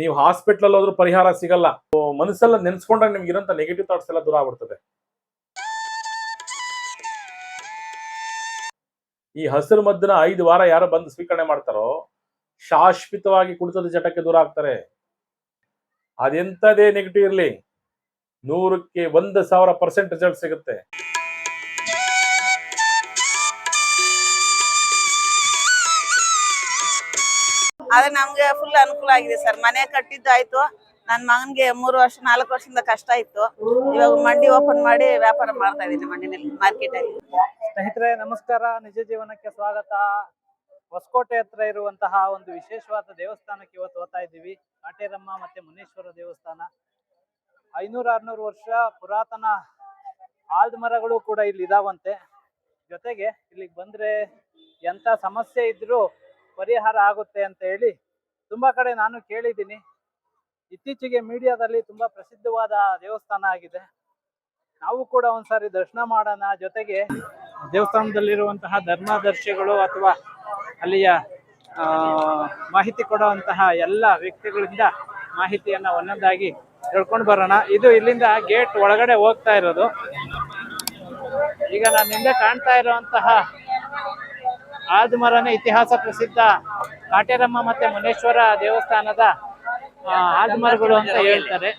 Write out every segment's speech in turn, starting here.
ನೀವು ಹಾಸ್ಪಿಟ್ಲಲ್ಲಿ ಹೋದ್ರೂ ಪರಿಹಾರ ಸಿಗಲ್ಲ. ಮನಸ್ಸೆಲ್ಲ ನೆನ್ಸ್ಕೊಂಡ್ರೆ ನಿಮ್ಗೆ ಇರೋಂಥ ನೆಗೆಟಿವ್ ಥಾಟ್ಸ್ ಎಲ್ಲ ದೂರ ಆಗ್ಬಿಡ್ತದೆ. ಈ ಹಸಿರು ಮದ್ದನ್ನ ಐದು ವಾರ ಯಾರು ಬಂದು ಸ್ವೀಕರಣೆ ಮಾಡ್ತಾರೋ, ಶಾಶ್ವತವಾಗಿ ಕುಡಿತದ ಚಟಕ್ಕೆ ದೂರ ಆಗ್ತಾರೆ. ಅದೆಂಥದೇ ನೆಗೆಟಿವ್ ಇರಲಿ. ನೂರಕ್ಕೆ ಒಂದು ಸಾವಿರ ಪರ್ಸೆಂಟ್ ರಿಸಲ್ಟ್ ಸಿಗುತ್ತೆ. ಆದ್ರೆ ನಮ್ಗೆ ಫುಲ್ ಅನುಕೂಲ ಆಗಿದೆ ಸರ್. ಮನೆ ಕಟ್ಟಿದ್ದು ಆಯ್ತು. ನನ್ ಮಗನ್ಗೆ ಮೂರು ವರ್ಷ, ನಾಲ್ಕು ವರ್ಷದಿಂದ ಕಷ್ಟ ಇತ್ತು. ಇವಾಗ ಮಂಡಿ ಓಪನ್ ಮಾಡಿ ವ್ಯಾಪಾರ ಮಾಡ್ತಾ ಇದ್ದೀನಿ ಮಂಡಿನಲ್ಲಿ ಮಾರ್ಕೆಟ್ ಅಲ್ಲಿ. ಸ್ನೇಹಿತರೆ, ನಮಸ್ಕಾರ. ನಿಜ ಜೀವನಕ್ಕೆ ಸ್ವಾಗತ. ಹೊಸಕೋಟೆ ಹತ್ರ ಇರುವಂತಹ ಒಂದು ವಿಶೇಷವಾದ ದೇವಸ್ಥಾನಕ್ಕೆ ಇವತ್ತು ಹೋಗ್ತಾ ಇದ್ದೀವಿ. ಕಾಟೇರಮ್ಮ ಮತ್ತೆ ಮುನೇಶ್ವರ ದೇವಸ್ಥಾನ. ಐನೂರ ಆರ್ನೂರು ವರ್ಷ ಪುರಾತನ ಆಲ್ದ ಮರಗಳು ಕೂಡ ಇಲ್ಲಿ ಇದಾವಂತೆ. ಜೊತೆಗೆ ಇಲ್ಲಿಗೆ ಬಂದ್ರೆ ಎಂತ ಸಮಸ್ಯೆ ಇದ್ರೂ ಪರಿಹಾರ ಆಗುತ್ತೆ ಅಂತ ಹೇಳಿ ತುಂಬಾ ಕಡೆ ನಾನು ಕೇಳಿದ್ದೀನಿ. ಇತ್ತೀಚೆಗೆ ಮೀಡಿಯಾದಲ್ಲಿ ತುಂಬಾ ಪ್ರಸಿದ್ಧವಾದ ದೇವಸ್ಥಾನ ಆಗಿದೆ. ನಾವು ಕೂಡ ಒಂದ್ಸಾರಿ ದರ್ಶನ ಮಾಡೋಣ. ಜೊತೆಗೆ ದೇವಸ್ಥಾನದಲ್ಲಿರುವಂತಹ ಧರ್ಮದರ್ಶಿಗಳು ಅಥವಾ ಅಲ್ಲಿಯ ಮಾಹಿತಿ ಕೊಡುವಂತಹ ಎಲ್ಲ ವ್ಯಕ್ತಿಗಳಿಂದ ಮಾಹಿತಿಯನ್ನ ಒಂದೊಂದಾಗಿ ಹೇಳ್ಕೊಂಡು ಬರೋಣ. ಇದು ಇಲ್ಲಿಂದ ಗೇಟ್ ಒಳಗಡೆ ಹೋಗ್ತಾ ಇರೋದು. ಈಗ ನಾನು ಹಿಂದೆ ಕಾಣ್ತಾ ಇರುವಂತಹ ಆದ್ಮರನೇ ಇತಿಹಾಸ ಪ್ರಸಿದ್ಧ ಕಾಟೇರಮ್ಮ ಮತ್ತೆ ಮುನೇಶ್ವರ ದೇವಸ್ಥಾನದ ಆ, ಆಲ್ಮರಗಳು ಅಂತ ಹೇಳ್ತಾರೆ.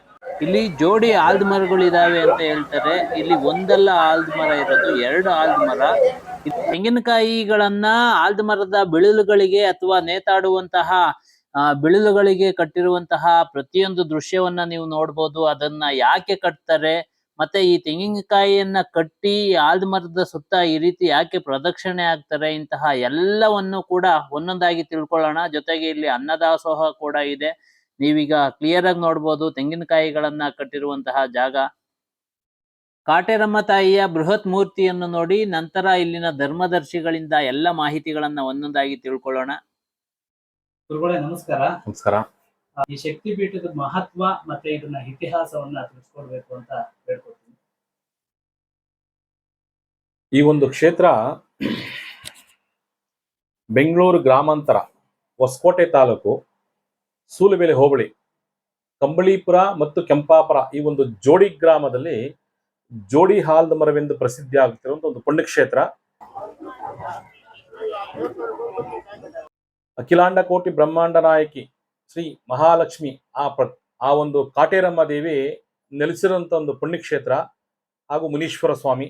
ಇಲ್ಲಿ ಜೋಡಿ ಆಲ್ದಮರಗಳು ಇದಾವೆ ಅಂತ ಹೇಳ್ತಾರೆ. ಇಲ್ಲಿ ಒಂದಲ್ಲ ಆಲ್ದ ಮರ ಇರೋದು ಎರಡು ಆಲ್ದ ಮರ ಈ ತೆಂಗಿನಕಾಯಿಗಳನ್ನ ಆಲ್ದ ಮರದ ಬಿಳಿಲುಗಳಿಗೆ ಅಥವಾ ನೇತಾಡುವಂತಹ ಬಿಳಿಲುಗಳಿಗೆ ಕಟ್ಟಿರುವಂತಹ ಪ್ರತಿಯೊಂದು ದೃಶ್ಯವನ್ನ ನೀವು ನೋಡ್ಬೋದು. ಅದನ್ನ ಯಾಕೆ ಕಟ್ತಾರೆ? ಮತ್ತೆ ಈ ತೆಂಗಿನಕಾಯಿಯನ್ನ ಕಟ್ಟಿ ಆಲ್ದ ಮರದ ಸುತ್ತ ಈ ರೀತಿ ಯಾಕೆ ಪ್ರದಕ್ಷಿಣೆ ಆಗ್ತಾರೆ ಇಂತಹ ಎಲ್ಲವನ್ನು ಕೂಡ ಒಂದೊಂದಾಗಿ ತಿಳ್ಕೊಳ್ಳೋಣ. ಜೊತೆಗೆ ಇಲ್ಲಿ ಅನ್ನದಾಸೋಹ ಕೂಡ ಇದೆ. ನೀವೀಗ ಕ್ಲಿಯರ್ ಆಗಿ ನೋಡ್ಬೋದು ತೆಂಗಿನಕಾಯಿಗಳನ್ನ ಕಟ್ಟಿರುವಂತಹ ಜಾಗ. ಕಾಟೇರಮ್ಮ ತಾಯಿಯ ಬೃಹತ್ ಮೂರ್ತಿಯನ್ನು ನೋಡಿ ನಂತರ ಇಲ್ಲಿನ ಧರ್ಮದರ್ಶಿಗಳಿಂದ ಎಲ್ಲ ಮಾಹಿತಿಗಳನ್ನ ಒಂದೊಂದಾಗಿ ತಿಳ್ಕೊಳ್ಳೋಣ. ಗುರುಗಳೇ ನಮಸ್ಕಾರ. ನಮಸ್ಕಾರ. ಈ ಶಕ್ತಿ ಪೀಠದ ಮಹತ್ವ ಮತ್ತೆ ಇದನ್ನ ಇತಿಹಾಸವನ್ನ ತಿಳಿಸ್ಕೊಡ್ಬೇಕು ಅಂತ ಹೇಳ್ಕೊಡ್ತೀನಿ. ಈ ಒಂದು ಕ್ಷೇತ್ರ ಬೆಂಗಳೂರು ಗ್ರಾಮಾಂತರ, ಹೊಸಕೋಟೆ ತಾಲೂಕು, ಸೂಲಬೆಲೆ ಹೋಬಳಿ, ಕಂಬಳೀಪುರ ಮತ್ತು ಕೆಂಪಾಪುರ ಈ ಒಂದು ಜೋಡಿ ಗ್ರಾಮದಲ್ಲಿ ಜೋಡಿ ಹಾಲ್ದ ಮರವೆಂದು ಪ್ರಸಿದ್ಧಿ ಆಗುತ್ತಿರುವಂತ ಒಂದು ಪುಣ್ಯಕ್ಷೇತ್ರ. ಅಖಿಲಾಂಡ ಕೋಟಿ ಬ್ರಹ್ಮಾಂಡ ನಾಯಕಿ ಶ್ರೀ ಮಹಾಲಕ್ಷ್ಮಿ, ಆ ಪ್ರ ಆ ಒಂದು ಕಾಟೇರಮ್ಮ ದೇವಿ ನೆಲೆಸಿರುವಂತ ಒಂದು ಪುಣ್ಯಕ್ಷೇತ್ರ ಹಾಗೂ ಮುನೀಶ್ವರ ಸ್ವಾಮಿ.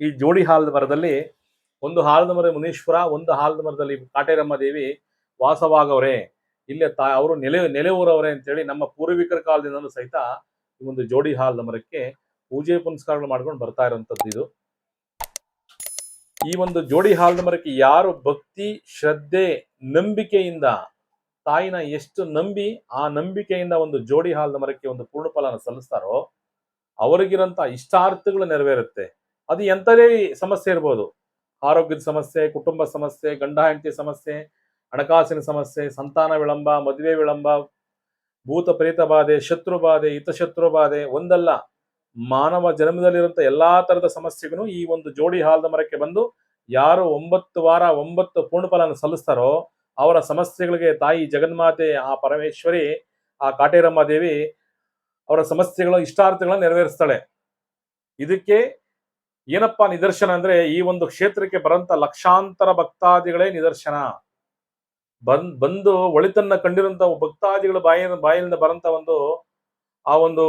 ಈ ಜೋಡಿ ಹಾಲದ ಮರದಲ್ಲಿ, ಒಂದು ಹಾಲದ ಮರ ಮುನೀಶ್ವರ, ಒಂದು ಹಾಲದ ಮರದಲ್ಲಿ ಕಾಟೇರಮ್ಮ ದೇವಿ ವಾಸವಾಗವ್ರೆ. ಇಲ್ಲೇ ತಾ, ಅವರು ನೆಲೆ ನೆಲೆ ಅಂತ ಅಂತೇಳಿ ನಮ್ಮ ಪೂರ್ವಿಕರ ಕಾಲದಿಂದಲೂ ಸಹಿತ ಈ ಒಂದು ಜೋಡಿ ಹಾಲದ ಮರಕ್ಕೆ ಪೂಜೆ ಪುನಸ್ಕಾರಗಳು ಮಾಡ್ಕೊಂಡು ಬರ್ತಾ ಇರುವಂತದ್ದು ಇದು. ಈ ಒಂದು ಜೋಡಿ ಹಾಲದ ಮರಕ್ಕೆ ಯಾರು ಭಕ್ತಿ, ಶ್ರದ್ಧೆ, ನಂಬಿಕೆಯಿಂದ ತಾಯಿನ ಎಷ್ಟು ನಂಬಿ, ಆ ನಂಬಿಕೆಯಿಂದ ಒಂದು ಜೋಡಿ ಹಾಲ್ದ ಮರಕ್ಕೆ ಒಂದು ಪೂರ್ಣ ಫಲನ ಸಲ್ಲಿಸ್ತಾರೋ ಅವರಿಗಿರಂತ ಇಷ್ಟಾರ್ಥಗಳು ನೆರವೇರುತ್ತೆ. ಅದು ಎಂಥದೇ ಸಮಸ್ಯೆ ಇರ್ಬೋದು. ಆರೋಗ್ಯದ ಸಮಸ್ಯೆ, ಕುಟುಂಬ ಸಮಸ್ಯೆ, ಗಂಡ, ಹೆಂಡತಿ ಸಮಸ್ಯೆ, ಹಣಕಾಸಿನ ಸಮಸ್ಯೆ, ಸಂತಾನ ವಿಳಂಬ, ಮದುವೆ ವಿಳಂಬ, ಭೂತ ಪ್ರೇತ ಬಾಧೆ, ಶತ್ರು ಬಾಧೆ, ಹಿತಶತ್ರು ಬಾಧೆ, ಒಂದಲ್ಲ. ಮಾನವ ಜನ್ಮದಲ್ಲಿರುವಂಥ ಎಲ್ಲಾ ತರದ ಸಮಸ್ಯೆಗೂ ಈ ಒಂದು ಜೋಡಿ ಹಾಲದ ಮರಕ್ಕೆ ಬಂದು ಯಾರು ಒಂಬತ್ತು ವಾರ, ಒಂಬತ್ತು ಪೂರ್ಣಫಲನ ಸಲ್ಲಿಸ್ತಾರೋ ಅವರ ಸಮಸ್ಯೆಗಳಿಗೆ ತಾಯಿ ಜಗನ್ಮಾತೆ, ಆ ಪರಮೇಶ್ವರಿ, ಆ ಕಾಟೇರಮ್ಮ ದೇವಿ ಅವರ ಸಮಸ್ಯೆಗಳು ಇಷ್ಟಾರ್ಥಗಳನ್ನ ನೆರವೇರಿಸ್ತಾಳೆ. ಇದಕ್ಕೆ ಏನಪ್ಪಾ ನಿದರ್ಶನ ಅಂದ್ರೆ ಈ ಒಂದು ಕ್ಷೇತ್ರಕ್ಕೆ ಬರಂತ ಲಕ್ಷಾಂತರ ಭಕ್ತಾದಿಗಳೇ ನಿದರ್ಶನ. ಬಂದ್, ಬಂದು ಒಳಿತನ್ನ ಕಂಡಿರುವಂತ ಭಕ್ತಾದಿಗಳ ಬಾಯಿ ಬಾಯಿಂದ ಬರಂತ ಒಂದು ಆ ಒಂದು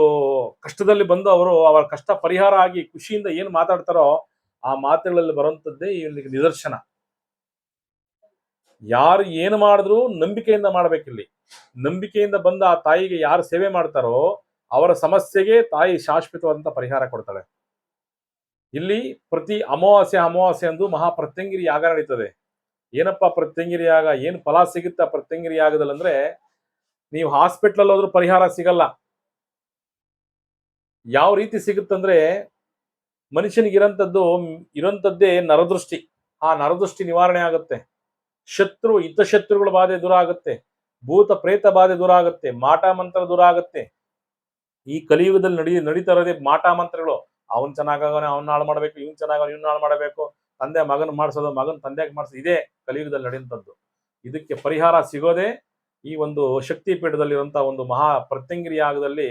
ಕಷ್ಟದಲ್ಲಿ ಬಂದು ಅವರು ಅವರ ಕಷ್ಟ ಪರಿಹಾರ ಆಗಿ ಖುಷಿಯಿಂದ ಏನ್ ಮಾತಾಡ್ತಾರೋ ಆ ಮಾತುಗಳಲ್ಲಿ ಬರುವಂತದ್ದೇ ಇಲ್ಲಿಗೆ ನಿದರ್ಶನ. ಯಾರು ಏನು ಮಾಡಿದ್ರು ನಂಬಿಕೆಯಿಂದ ಮಾಡ್ಬೇಕಿಲ್ಲಿ. ನಂಬಿಕೆಯಿಂದ ಬಂದ ಆ ತಾಯಿಗೆ ಯಾರು ಸೇವೆ ಮಾಡ್ತಾರೋ ಅವರ ಸಮಸ್ಯೆಗೆ ತಾಯಿ ಶಾಶ್ವತವಾದಂತ ಪರಿಹಾರ ಕೊಡ್ತಾಳೆ. ಇಲ್ಲಿ ಪ್ರತಿ ಅಮಾವಾಸ್ಯೆ ಅಮಾವಾಸ್ಯೆ ಅಂದು ಮಹಾಪ್ರತ್ಯಂಗಿರಿ ಯಾಗ ನಡೀತದೆ. ಏನಪ್ಪಾ ಪ್ರತ್ಯಂಗಿರಿ ಯಾಗ? ಏನು ಫಲ ಸಿಗುತ್ತಾ ಪ್ರತ್ಯಂಗಿರಿ ಯಾಗದಲ್ಲಿ ಅಂದ್ರೆ ನೀವು ಹಾಸ್ಪಿಟ್ಲಲ್ಲಿ ಹೋದ್ರೂ ಪರಿಹಾರ ಸಿಗಲ್ಲ. ಯಾವ ರೀತಿ ಸಿಗುತ್ತಂದ್ರೆ ಮನುಷ್ಯನಿಗೆ ಇರೋಂಥದ್ದೇ ನರದೃಷ್ಟಿ. ಆ ನರದೃಷ್ಟಿ ನಿವಾರಣೆ ಆಗುತ್ತೆ. ಶತ್ರು ಹಿತಶತ್ರುಗಳ ಬಾಧೆ ದೂರ ಆಗುತ್ತೆ ಭೂತ ಪ್ರೇತ ಬಾಧೆ ದೂರ ಆಗುತ್ತೆ ಮಾಟ ಮಂತ್ರ ದೂರ ಆಗುತ್ತೆ ಈ ಕಲಿಯುಗದಲ್ಲಿ ನಡಿ ನಡೀತಾ ಇರೋದೇ ಮಾಟ ಮಂತ್ರಗಳು. ಅವನ್ ಚೆನ್ನಾಗವನೆ ಅವ್ನ ಹಾಳು ಮಾಡ್ಬೇಕು, ಇವ್ನ್ ಚೆನ್ನಾಗವನೆ, ಇವ್ನ ಹಾಳು ಮಾಡಬೇಕು. ತಂದೆ ಮಗನ್ ಮಾಡಿಸೋದು, ಮಗನ್ ತಂದೆಗೆ ಮಾಡಿಸೋದು, ಇದೇ ಕಲಿಯುಗದಲ್ಲಿ ನಡೆಯುವಂಥದ್ದು. ಇದಕ್ಕೆ ಪರಿಹಾರ ಸಿಗೋದೇ ಈ ಒಂದು ಶಕ್ತಿ ಪೀಠದಲ್ಲಿರುವಂತಹ ಒಂದು ಮಹಾ ಪ್ರತ್ಯಂಗಿರಿ ಯಾಗದಲ್ಲಿ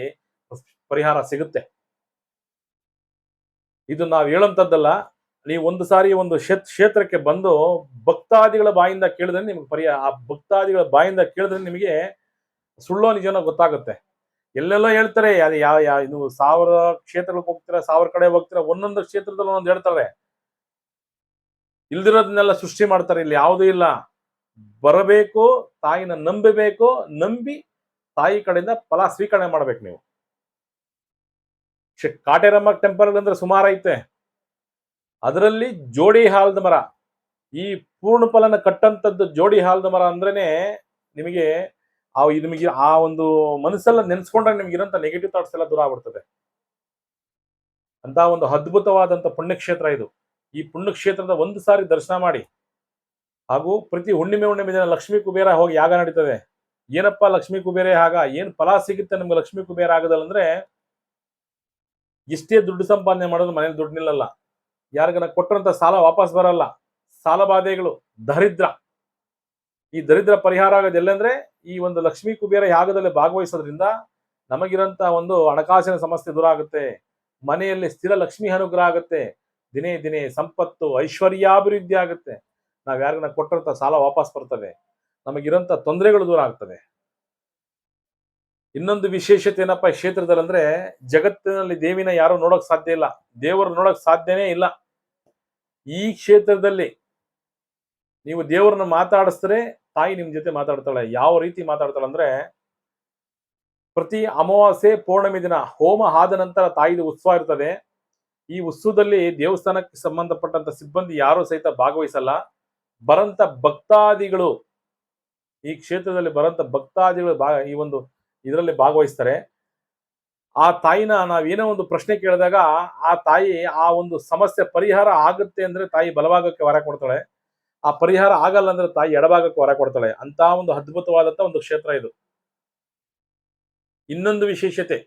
ಪರಿಹಾರ ಸಿಗುತ್ತೆ. ಇದು ನಾವು ಹೇಳಂತದ್ದಲ್ಲ ನೀವು ಒಂದು ಸಾರಿ ಒಂದು ಕ್ಷೇತ್ರಕ್ಕೆ ಬಂದು ಭಕ್ತಾದಿಗಳ ಬಾಯಿಂದ ಕೇಳಿದ್ರೆ ನಿಮ್ಗೆ ಪರಿಹಾರ ಆ ಭಕ್ತಾದಿಗಳ ಬಾಯಿಂದ ಕೇಳಿದ್ರೆ ನಿಮಗೆ ಸುಳ್ಳೋ ನಿಜನೋ ಗೊತ್ತಾಗುತ್ತೆ. ಎಲ್ಲೆಲ್ಲೋ ಹೇಳ್ತಾರೆ, ಅದು ಯಾವ ಯಾವ ನೀವು ಸಾವಿರ ಕ್ಷೇತ್ರಗಳಿಗೆ ಹೋಗ್ತೀರಾ, ಸಾವಿರ ಕಡೆ ಹೋಗ್ತೀರಾ, ಒಂದೊಂದು ಕ್ಷೇತ್ರದಲ್ಲಿ ಒಂದೊಂದು ಹೇಳ್ತಾರೆ. ಇಲ್ದಿರೋದನ್ನೆಲ್ಲ ಸೃಷ್ಟಿ ಮಾಡ್ತಾರೆ, ಇಲ್ಲಿ ಯಾವುದೂ ಇಲ್ಲ. ಬರಬೇಕು, ತಾಯಿನ ನಂಬಬೇಕು, ನಂಬಿ ತಾಯಿ ಕಡೆಯಿಂದ ಫಲ ಸ್ವೀಕರಣೆ ಮಾಡ್ಬೇಕು ನೀವು. ಕಾಟೇರಮ್ಮ ಟೆಂಪಲ್ ಅಂದ್ರೆ ಸುಮಾರು ಐತೆ ಅದರಲ್ಲಿ ಜೋಡಿ ಹಾಲ್ದ ಮರ. ಈ ಪೂರ್ಣ ಫಲನ ಕಟ್ಟಂತದ್ದು ಜೋಡಿ ಹಾಲ್ದ ಮರ ಅಂದ್ರೇನೆ ನಿಮಗೆ ಆ ನಿಮಗೆ ಆ ಒಂದು ಮನಸ್ಸೆಲ್ಲ ನೆನೆಸ್ಕೊಂಡ್ರೆ ನಿಮ್ಗೆ ಇರೋಂಥ ನೆಗೆಟಿವ್ ಥಾಟ್ಸ್ ಎಲ್ಲ ದೂರ ಆಗ್ಬಿಡ್ತದೆ. ಅಂತ ಒಂದು ಅದ್ಭುತವಾದಂತ ಪುಣ್ಯಕ್ಷೇತ್ರ ಇದು. ಈ ಪುಣ್ಯಕ್ಷೇತ್ರದ ಒಂದು ಸಾರಿ ದರ್ಶನ ಮಾಡಿ. ಹಾಗೂ ಪ್ರತಿ ಹುಣ್ಣಿಮೆ ಹುಣ್ಣಿಮೆ ದಿನ ಲಕ್ಷ್ಮೀ ಕುಬೇರ ಹೋಗಿ ಯಾಗ ನಡೀತದೆ. ಏನಪ್ಪ ಲಕ್ಷ್ಮೀ ಕುಬೇರ ಆಗ ಏನ್ ಫಲ ಸಿಗುತ್ತೆ ನಿಮ್ಗೆ ಲಕ್ಷ್ಮೀ ಕುಬೇರ ಆಗದಲ್ಲ ಅಂದ್ರೆ ಎಷ್ಟೇ ದುಡ್ಡು ಸಂಪಾದನೆ ಮಾಡೋದು ಮನೇಲಿ ದುಡ್ಡು ನಿಲ್ಲಲ್ಲ. ಯಾರಿಗನ ಕೊಟ್ಟರಂತ ಸಾಲ ವಾಪಸ್ ಬರಲ್ಲ. ಸಾಲ ಬಾಧೆಗಳು, ದರಿದ್ರ. ಈ ದರಿದ್ರ ಪರಿಹಾರ ಆಗೋದು ಎಲ್ಲಂದ್ರೆ ಈ ಒಂದು ಲಕ್ಷ್ಮೀ ಕುಬೇರ ಯಾಗದಲ್ಲಿ ಭಾಗವಹಿಸೋದ್ರಿಂದ ನಮಗಿರಂತ ಒಂದು ಹಣಕಾಸಿನ ಸಮಸ್ಯೆ ದೂರ ಆಗುತ್ತೆ. ಮನೆಯಲ್ಲಿ ಸ್ಥಿರ ಲಕ್ಷ್ಮಿ ಅನುಗ್ರಹ ಆಗುತ್ತೆ. ದಿನೇ ದಿನೇ ಸಂಪತ್ತು, ಐಶ್ವರ್ಯಾಭಿವೃದ್ಧಿ ಆಗುತ್ತೆ. ನಾವ್ ಯಾರಿಗನ್ನ ಕೊಟ್ಟಂತ ಸಾಲ ವಾಪಸ್ ಬರ್ತದೆ. ನಮಗಿರಂತ ತೊಂದರೆಗಳು ದೂರ ಆಗ್ತವೆ ಇನ್ನೊಂದು ವಿಶೇಷತೆ ಏನಪ್ಪ ಈ ಕ್ಷೇತ್ರದಲ್ಲಿ ಅಂದ್ರೆ ಜಗತ್ತಿನಲ್ಲಿ ದೇವಿನ ಯಾರು ನೋಡಕ್ ಸಾಧ್ಯ ಇಲ್ಲ. ದೇವರು ನೋಡಕ್ ಸಾಧ್ಯನೇ ಇಲ್ಲ. ಈ ಕ್ಷೇತ್ರದಲ್ಲಿ ನೀವು ದೇವರನ್ನ ಮಾತಾಡಿಸಿದ್ರೆ ತಾಯಿ ನಿಮ್ ಜೊತೆ ಮಾತಾಡ್ತಾಳೆ. ಯಾವ ರೀತಿ ಮಾತಾಡ್ತಾಳೆ ಅಂದ್ರೆ, ಪ್ರತಿ ಅಮಾವಾಸ್ಯೆ ಪೌರ್ಣಮಿ ದಿನ ಹೋಮ ಆದ ನಂತರ ತಾಯಿದು ಉತ್ಸವ ಇರ್ತದೆ. ಈ ಉತ್ಸವದಲ್ಲಿ ದೇವಸ್ಥಾನಕ್ಕೆ ಸಂಬಂಧಪಟ್ಟಂತ ಸಿಬ್ಬಂದಿ ಯಾರು ಸಹಿತ ಭಾಗವಹಿಸಲ್ಲ. ಬರಂತ ಭಕ್ತಾದಿಗಳು, ಈ ಕ್ಷೇತ್ರದಲ್ಲಿ ಬರಂತ ಭಕ್ತಾದಿಗಳು ಭಾ ಈ ಒಂದು ಇದರಲ್ಲಿ ಭಾಗವಹಿಸ್ತಾರೆ. ಆ ತಾಯಿನ ನಾವೇನೋ ಒಂದು ಪ್ರಶ್ನೆ ಕೇಳಿದಾಗ ಆ ತಾಯಿ ಆ ಒಂದು ಸಮಸ್ಯೆ ಪರಿಹಾರ ಆಗುತ್ತೆ ಅಂದ್ರೆ ತಾಯಿ ಬಲಭಾಗಕ್ಕೆ ವರ ಕೊಡ್ತಾಳೆ. ಆ ಪರಿಹಾರ ಆಗಲ್ಲ ಅಂದ್ರೆ ತಾಯಿ ಎಡಭಾಗಕ್ಕೆ ವರ ಕೊಡ್ತಾಳೆ. ಅಂತ ಒಂದು ಅದ್ಭುತವಾದಂತ ಒಂದು ಕ್ಷೇತ್ರ ಇದು. ಇನ್ನೊಂದು ವಿಶೇಷತೆ.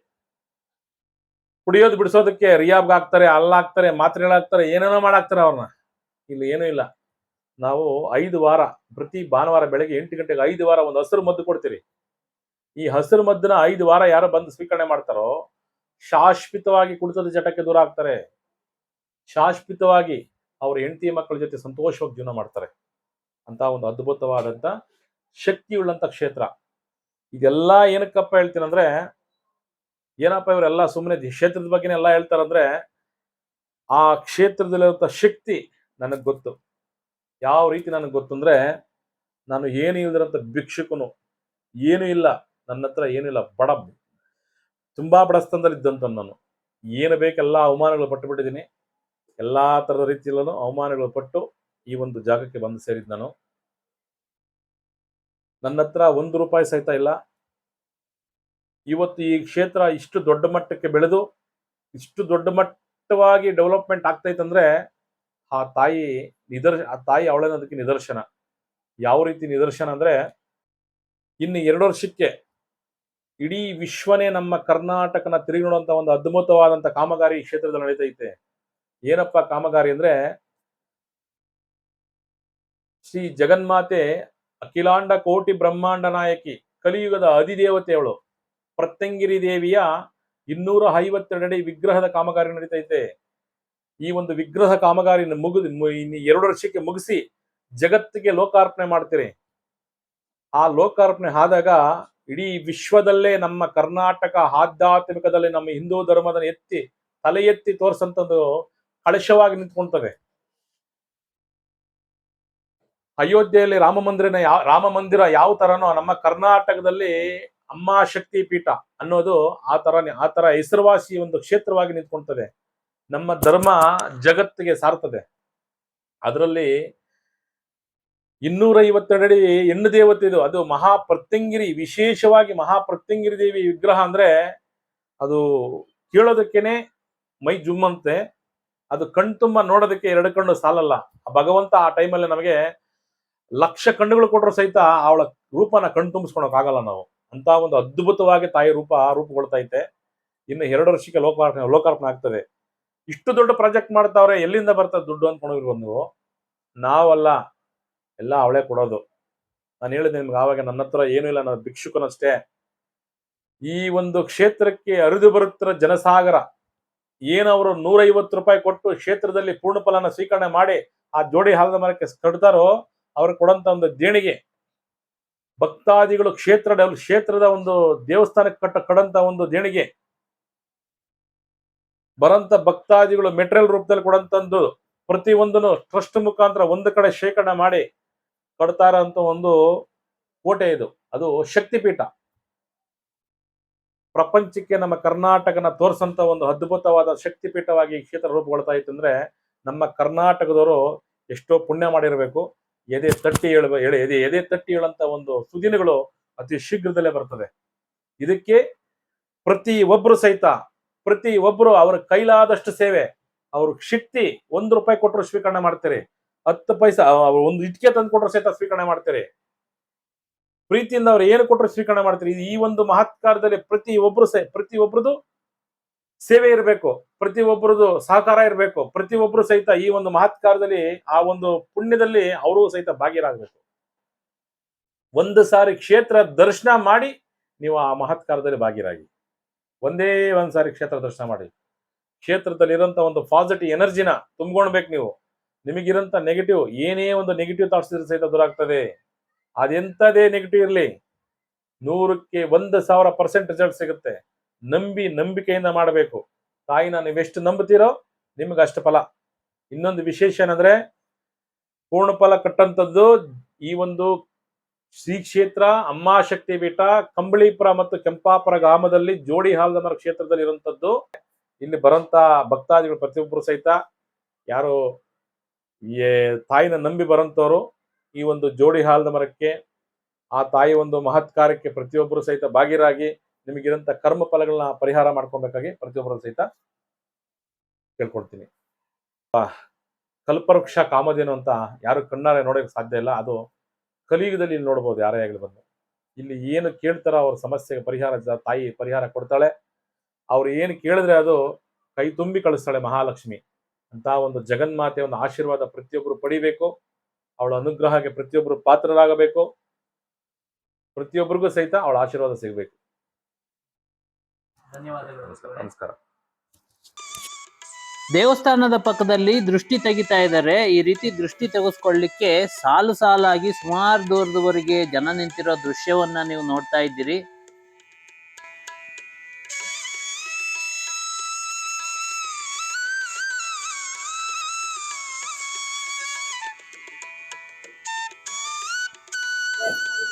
ಕುಡಿಯೋದು ಬಿಡಿಸೋದಕ್ಕೆ ರಿಯಾಬ್ಗೆ ಹಾಕ್ತಾರೆ ಅಲ್ಲಾಗ್ತಾರೆ ಮಾತ್ರೆಗಳಾಗ್ತಾರೆ ಏನೇನೋ ಮಾಡಾಕ್ತಾರೆ ಅವ್ರನ್ನ ಇಲ್ಲಿ ಏನೂ ಇಲ್ಲ. ನಾವು ಐದು ವಾರ, ಪ್ರತಿ ಭಾನುವಾರ ಬೆಳಗ್ಗೆ ಎಂಟು ಗಂಟೆಗೆ ಐದು ವಾರ ಒಂದು ಹಸಿರು ಮದ್ದು ಕೊಡ್ತೀರಿ. ಈ ಹಸಿರು ಮದ್ದನ್ನ ಐದು ವಾರ ಯಾರು ಬಂದು ಸ್ವೀಕರಣೆ ಮಾಡ್ತಾರೋ, ಶಾಶ್ವತವಾಗಿ ಕುಡಿತದ ಚಟಕ್ಕೆ ದೂರ ಆಗ್ತಾರೆ. ಶಾಶ್ವತವಾಗಿ ಅವ್ರ ಹೆಂಡತಿ ಮಕ್ಕಳ ಜೊತೆ ಸಂತೋಷವಾಗಿ ಜೀವನ ಮಾಡ್ತಾರೆ. ಅಂತ ಒಂದು ಅದ್ಭುತವಾದಂತ ಶಕ್ತಿ ಉಳ್ಳಂತ ಕ್ಷೇತ್ರ. ಇದೆಲ್ಲ ಏನಕ್ಕಪ್ಪ ಹೇಳ್ತೀನಂದ್ರೆ, ಏನಪ್ಪ ಇವರೆಲ್ಲ ಸುಮ್ಮನೆ ಕ್ಷೇತ್ರದ ಬಗ್ಗೆನೇ ಎಲ್ಲ ಹೇಳ್ತಾರಂದ್ರೆ, ಆ ಕ್ಷೇತ್ರದಲ್ಲಿರುವಂತ ಶಕ್ತಿ ನನಗೆ ಗೊತ್ತು. ಯಾವ ರೀತಿ ನನಗೆ ಗೊತ್ತು ಅಂದ್ರೆ ನಾನು ಏನು ಇಲ್ದಿರಂತ ಭಿಕ್ಷುಕನು, ಏನು ಇಲ್ಲ. ನನ್ನ ಹತ್ರ ಏನಿಲ್ಲ, ಬಡ ತುಂಬಾ ಬಡಸ್ತನದಲ್ಲಿ ಇದ್ದಂತ ನಾನು. ಏನು ಬೇಕೆಲ್ಲ ಅವಮಾನಗಳು ಪಟ್ಟು ಬಿಟ್ಟಿದ್ದೀನಿ. ಎಲ್ಲಾ ತರದ ರೀತಿಯಲ್ಲೂ ಅವಮಾನಗಳು ಪಟ್ಟು ಈ ಒಂದು ಜಾಗಕ್ಕೆ ಬಂದು ಸೇರಿದ್ದು ನಾನು. ನನ್ನ ಹತ್ರ ಒಂದು ರೂಪಾಯಿ ಸಹಿತ ಇಲ್ಲ. ಇವತ್ತು ಈ ಕ್ಷೇತ್ರ ಇಷ್ಟು ದೊಡ್ಡ ಮಟ್ಟಕ್ಕೆ ಬೆಳೆದು, ಇಷ್ಟು ದೊಡ್ಡ ಮಟ್ಟವಾಗಿ ಡೆವಲಪ್ಮೆಂಟ್ ಆಗ್ತೈತಂದ್ರೆ ಆ ತಾಯಿ ನಿದರ್ಶ, ಆ ತಾಯಿ ಅವಳೇನೋದಕ್ಕೆ ನಿದರ್ಶನ. ಯಾವ ರೀತಿ ನಿದರ್ಶನ ಅಂದ್ರೆ, ಇನ್ನು ಎರಡು ವರ್ಷಕ್ಕೆ ಇಡೀ ವಿಶ್ವನೇ ನಮ್ಮ ಕರ್ನಾಟಕನ ತಿರುಗಿ ನೋಡುವಂತ ಒಂದು ಅದ್ಭುತವಾದಂತ ಕಾಮಗಾರಿ ಕ್ಷೇತ್ರದಲ್ಲಿ ನಡೀತೈತೆ. ಏನಪ್ಪ ಕಾಮಗಾರಿ ಅಂದ್ರೆ ಶ್ರೀ ಜಗನ್ಮಾತೆ ಅಖಿಲಾಂಡ ಕೋಟಿ ಬ್ರಹ್ಮಾಂಡ ನಾಯಕಿ ಕಲಿಯುಗದ ಅಧಿದೇವತೆಯವಳು ಪ್ರತ್ಯಂಗಿರಿ ದೇವಿಯ ಇನ್ನೂರ ಐವತ್ತೆರಡಡಿ ವಿಗ್ರಹದ ಕಾಮಗಾರಿ ನಡೀತೈತೆ. ಈ ಒಂದು ವಿಗ್ರಹ ಕಾಮಗಾರಿ ಮುಗಿದ ಎರಡು ವರ್ಷಕ್ಕೆ ಮುಗಿಸಿ ಜಗತ್ತಿಗೆ ಲೋಕಾರ್ಪಣೆ ಮಾಡ್ತೀರಿ. ಆ ಲೋಕಾರ್ಪಣೆ ಆದಾಗ ಇಡೀ ವಿಶ್ವದಲ್ಲೇ ನಮ್ಮ ಕರ್ನಾಟಕ ಆಧ್ಯಾತ್ಮಿಕದಲ್ಲಿ ನಮ್ಮ ಹಿಂದೂ ಧರ್ಮದ ಎತ್ತಿ, ತಲೆ ಎತ್ತಿ ತೋರಿಸಂತದ್ದು ಕಳಶವಾಗಿ ನಿಂತ್ಕೊಳ್ತವೆ. ಅಯೋಧ್ಯೆಯಲ್ಲಿ ರಾಮ ಮಂದಿರನ ಯಾವ ರಾಮ ಮಂದಿರ ಯಾವ ತರನೋ ನಮ್ಮ ಕರ್ನಾಟಕದಲ್ಲಿ ಅಮ್ಮ ಶಕ್ತಿ ಪೀಠ ಅನ್ನೋದು ಆ ತರನೇ ಆ ತರ ಹೆಸರುವಾಸಿ ಒಂದು ಕ್ಷೇತ್ರವಾಗಿ ನಿಂತ್ಕೊಳ್ತದೆ. ನಮ್ಮ ಧರ್ಮ ಜಗತ್ತಿಗೆ ಸಾರ್ತದೆ. ಅದರಲ್ಲಿ ಇನ್ನೂರ ಐವತ್ತೆರಡಡಿ ಹೆಣ್ಣು ದೇವತೆ ಇದು. ಅದು ಮಹಾಪ್ರತ್ಯಂಗಿರಿ, ವಿಶೇಷವಾಗಿ ಮಹಾಪ್ರತ್ಯಂಗಿರಿ ದೇವಿ ವಿಗ್ರಹ ಅಂದ್ರೆ ಅದು ಕೇಳೋದಕ್ಕೇನೆ ಮೈ ಜುಮ್ಮಂತೆ. ಅದು ಕಣ್ತುಂಬ ನೋಡೋದಕ್ಕೆ ಎರಡು ಕಣ್ಣು ಸಾಲಲ್ಲ. ಆ ಭಗವಂತ ಆ ಟೈಮಲ್ಲಿ ನಮಗೆ ಲಕ್ಷ ಕಣ್ಣುಗಳು ಕೊಟ್ಟರು ಸಹಿತ ಅವಳ ರೂಪನ ಕಣ್ತುಂಬಿಸ್ಕೊಳಕ್ ಆಗಲ್ಲ ನಾವು. ಅಂತ ಒಂದು ಅದ್ಭುತವಾಗಿ ತಾಯಿ ರೂಪ ರೂಪುಗೊಳ್ತೈತೆ ಇನ್ನು ಎರಡು ವರ್ಷಕ್ಕೆ ಲೋಕಾರ್ಪಣೆ ಲೋಕಾರ್ಪಣೆ ಆಗ್ತದೆ. ಇಷ್ಟು ದೊಡ್ಡ ಪ್ರಾಜೆಕ್ಟ್ ಮಾಡ್ತಾವ್ರೆ, ಎಲ್ಲಿಂದ ಬರ್ತದೆ ದುಡ್ಡು ಅಂದ್ಕೊಂಡಿರ್ಬೋದು ನೀವು? ನಾವಲ್ಲ. ಎಲ್ಲ ಅವಳೇ ಕೊಡೋದು. ನಾನು ಹೇಳಿದೆ ನಿಮ್ಗೆ ಆವಾಗ ನನ್ನ ಹತ್ರ ಏನೂ ಇಲ್ಲ, ನಾನು ಭಿಕ್ಷುಕನಷ್ಟೇ. ಈ ಒಂದು ಕ್ಷೇತ್ರಕ್ಕೆ ಅರಿದು ಬರುತ್ತಿರೋ ಜನಸಾಗರ, ಏನು ಅವರು ನೂರೈವತ್ತು ರೂಪಾಯಿ ಕೊಟ್ಟು ಕ್ಷೇತ್ರದಲ್ಲಿ ಪೂರ್ಣ ಫಲನ ಸ್ವೀಕರಣೆ ಮಾಡಿ ಆ ಜೋಡಿ ಹಾಲದ ಮರಕ್ಕೆ ಕಟ್ತಾರೋ, ಅವ್ರು ಕೊಡಂತ ಒಂದು ದೇಣಿಗೆ, ಭಕ್ತಾದಿಗಳು ಕ್ಷೇತ್ರ ಕ್ಷೇತ್ರದ ಒಂದು ದೇವಸ್ಥಾನಕ್ಕೆ ಕಟ್ಟ ಕಡಂತ ಒಂದು ದೇಣಿಗೆ ಬರಂತ ಭಕ್ತಾದಿಗಳು ಮೆಟೀರಿಯಲ್ ರೂಪದಲ್ಲಿ ಕೊಡಂತಂದು ಪ್ರತಿಯೊಂದನ್ನು ಟ್ರಸ್ಟ್ ಮುಖಾಂತರ ಒಂದು ಕಡೆ ಶೇಖರಣೆ ಮಾಡಿ ಕೊಡ್ತಾರ ಅಂತ ಒಂದು ಕೋಟೆ ಇದು. ಅದು ಶಕ್ತಿಪೀಠ. ಪ್ರಪಂಚಕ್ಕೆ ನಮ್ಮ ಕರ್ನಾಟಕನ ತೋರಿಸಂತ ಒಂದು ಅದ್ಭುತವಾದ ಶಕ್ತಿಪೀಠವಾಗಿ ಕ್ಷೇತ್ರ ರೂಪುಗೊಳ್ತಾ ಇತ್ತು ಅಂದ್ರೆ ನಮ್ಮ ಕರ್ನಾಟಕದವರು ಎಷ್ಟೋ ಪುಣ್ಯ ಮಾಡಿರಬೇಕು. ಎದೆ ತಟ್ಟಿ ಹೇಳಿ ಎದೆ ಎದೆ ತಟ್ಟಿ ಹೇಳುವಂತ ಒಂದು ಸುದಿನಗಳು ಅತಿ ಶೀಘ್ರದಲ್ಲೇ ಬರ್ತದೆ. ಇದಕ್ಕೆ ಪ್ರತಿ ಒಬ್ರು ಸಹಿತ, ಪ್ರತಿ ಒಬ್ರು ಅವರ ಕೈಲಾದಷ್ಟು ಸೇವೆ, ಅವ್ರ ಶಕ್ತಿ ಒಂದು ರೂಪಾಯಿ ಕೊಟ್ಟರು ಸ್ವೀಕರಣೆ ಮಾಡ್ತೀರಿ. ಹತ್ತು ಪೈಸಾ ಒಂದು ಇಟ್ಕೆ ತಂದು ಕೊಟ್ಟರು ಸಹಿತ ಸ್ವೀಕರಣೆ ಮಾಡ್ತಾರೆ. ಪ್ರೀತಿಯಿಂದ ಅವ್ರು ಏನು ಕೊಟ್ಟರು ಸ್ವೀಕರಣೆ ಮಾಡ್ತಾರೆ. ಈ ಒಂದು ಮಹತ್ಕಾರದಲ್ಲಿ ಪ್ರತಿ ಒಬ್ರು ಸೇ, ಪ್ರತಿ ಒಬ್ರದ್ದು ಸೇವೆ ಇರಬೇಕು, ಪ್ರತಿ ಒಬ್ಬರದು ಸಹಕಾರ ಇರಬೇಕು, ಪ್ರತಿ ಒಬ್ರು ಸಹಿತ ಈ ಒಂದು ಮಹತ್ಕಾರದಲ್ಲಿ ಆ ಒಂದು ಪುಣ್ಯದಲ್ಲಿ ಅವರು ಸಹಿತ ಭಾಗಿರಾಗಬೇಕು. ಒಂದು ಸಾರಿ ಕ್ಷೇತ್ರ ದರ್ಶನ ಮಾಡಿ ನೀವು ಆ ಮಹತ್ಕಾರದಲ್ಲಿ ಭಾಗಿರಾಗಿ. ಒಂದೇ ಒಂದು ಸಾರಿ ಕ್ಷೇತ್ರ ದರ್ಶನ ಮಾಡಿ. ಕ್ಷೇತ್ರದಲ್ಲಿ ಇರೋಂಥ ಒಂದು ಪಾಸಿಟಿವ್ ಎನರ್ಜಿನ ತುಂಬ್ಕೊಳ್ಬೇಕು ನೀವು. ನಿಮಗಿರೋಂಥ ನೆಗೆಟಿವ್ ಏನೇ ಒಂದು ನೆಗೆಟಿವ್ ಥಾಟ್ಸ್ ಇದ್ರೆ ಸಹಿತ ದೂರ ಆಗ್ತದೆ. ಅದೆಂಥದೇ ನೆಗೆಟಿವ್ ಇರಲಿ? ನೂರಕ್ಕೆ ಒಂದು ಸಾವಿರ ಪರ್ಸೆಂಟ್ ರಿಸಲ್ಟ್ ಸಿಗುತ್ತೆ. ನಂಬಿ ನಂಬಿಕೆಯಿಂದ ಮಾಡಬೇಕು. ತಾಯಿನ ಎಷ್ಟು ನಂಬುತ್ತೀರೋ ನಿಮ್ಗೆ ಅಷ್ಟು ಫಲ. ಇನ್ನೊಂದು ವಿಶೇಷ ಏನಂದ್ರೆ, ಪೂರ್ಣ ಫಲ ಕಟ್ಟಂತದ್ದು ಈ ಒಂದು ಶ್ರೀ ಕ್ಷೇತ್ರ, ಅಮ್ಮಾ ಶಕ್ತಿ ಪೀಠ, ಕಂಬಳಿಪುರ ಮತ್ತು ಕೆಂಪಾಪುರ ಗ್ರಾಮದಲ್ಲಿ ಜೋಡಿ ಹಾಲದಮರ ಕ್ಷೇತ್ರದಲ್ಲಿ ಇರುವಂತದ್ದು ಇಲ್ಲಿ ಬರೋಂಥ ಭಕ್ತಾದಿಗಳು ಪ್ರತಿಯೊಬ್ಬರು ಸಹಿತ, ಯಾರು ತಾಯಿನ ನಂಬಿ ಬರಂತವರು ಈ ಒಂದು ಜೋಡಿ ಹಾಲದ ಮರಕ್ಕೆ, ಆ ತಾಯಿ ಒಂದು ಮಹತ್ ಕಾರ್ಯಕ್ಕೆ ಪ್ರತಿಯೊಬ್ಬರು ಸಹಿತ ಭಾಗಿರಾಗಿ ನಿಮಗಿರಂತ ಕರ್ಮ ಫಲಗಳನ್ನ ಪರಿಹಾರ ಮಾಡ್ಕೊಬೇಕಾಗಿ ಪ್ರತಿಯೊಬ್ಬರು ಸಹಿತ ಕೇಳ್ಕೊಡ್ತೀನಿ ಕಲ್ಪವೃಕ್ಷ ಕಾಮಧೇನು ಅಂತ ಯಾರು ಕಣ್ಣಾರೆ ನೋಡೋಕೆ ಸಾಧ್ಯ ಇಲ್ಲ. ಅದು ಕಲಿಯುಗದಲ್ಲಿ ಇಲ್ಲಿ ನೋಡ್ಬೋದು ಯಾರೇ ಆಗಲಿ ಬಂದು. ಇಲ್ಲಿ ಏನು ಕೇಳ್ತಾರ ಅವ್ರ ಸಮಸ್ಯೆಗೆ ಪರಿಹಾರ ತಾಯಿ ಪರಿಹಾರ ಕೊಡ್ತಾಳೆ. ಅವ್ರು ಏನು ಕೇಳಿದ್ರೆ ಅದು ಕೈ ತುಂಬಿ ಕಳಿಸ್ತಾಳೆ ಮಹಾಲಕ್ಷ್ಮಿ. ಅಂತ ಒಂದು ಜಗನ್ಮಾತೆ ಒಂದು ಆಶೀರ್ವಾದ ಪ್ರತಿಯೊಬ್ಬರು ಪಡಿಬೇಕು. ಅವಳ ಅನುಗ್ರಹಕ್ಕೆ ಪ್ರತಿಯೊಬ್ಬರು ಪಾತ್ರರಾಗಬೇಕು. ಪ್ರತಿಯೊಬ್ಬರಿಗೂ ಸಹಿತ ಅವಳ ಆಶೀರ್ವಾದ ಸಿಗಬೇಕು. ಧನ್ಯವಾದಗಳು. ನಮಸ್ಕಾರ ನಮಸ್ಕಾರ. ದೇವಸ್ಥಾನದ ಪಕ್ಕದಲ್ಲಿ ದೃಷ್ಟಿ ತೆಗಿತಾ ಇದ್ದಾರೆ. ಈ ರೀತಿ ದೃಷ್ಟಿ ತೆಗೆಸ್ಕೊಳ್ಳಿಕ್ಕೆ ಸಾಲು ಸಾಲಾಗಿ ಸುಮಾರು ದೂರದವರೆಗೆ ಜನ ನಿಂತಿರೋ ದೃಶ್ಯವನ್ನ ನೀವು ನೋಡ್ತಾ ಇದ್ದೀರಿ.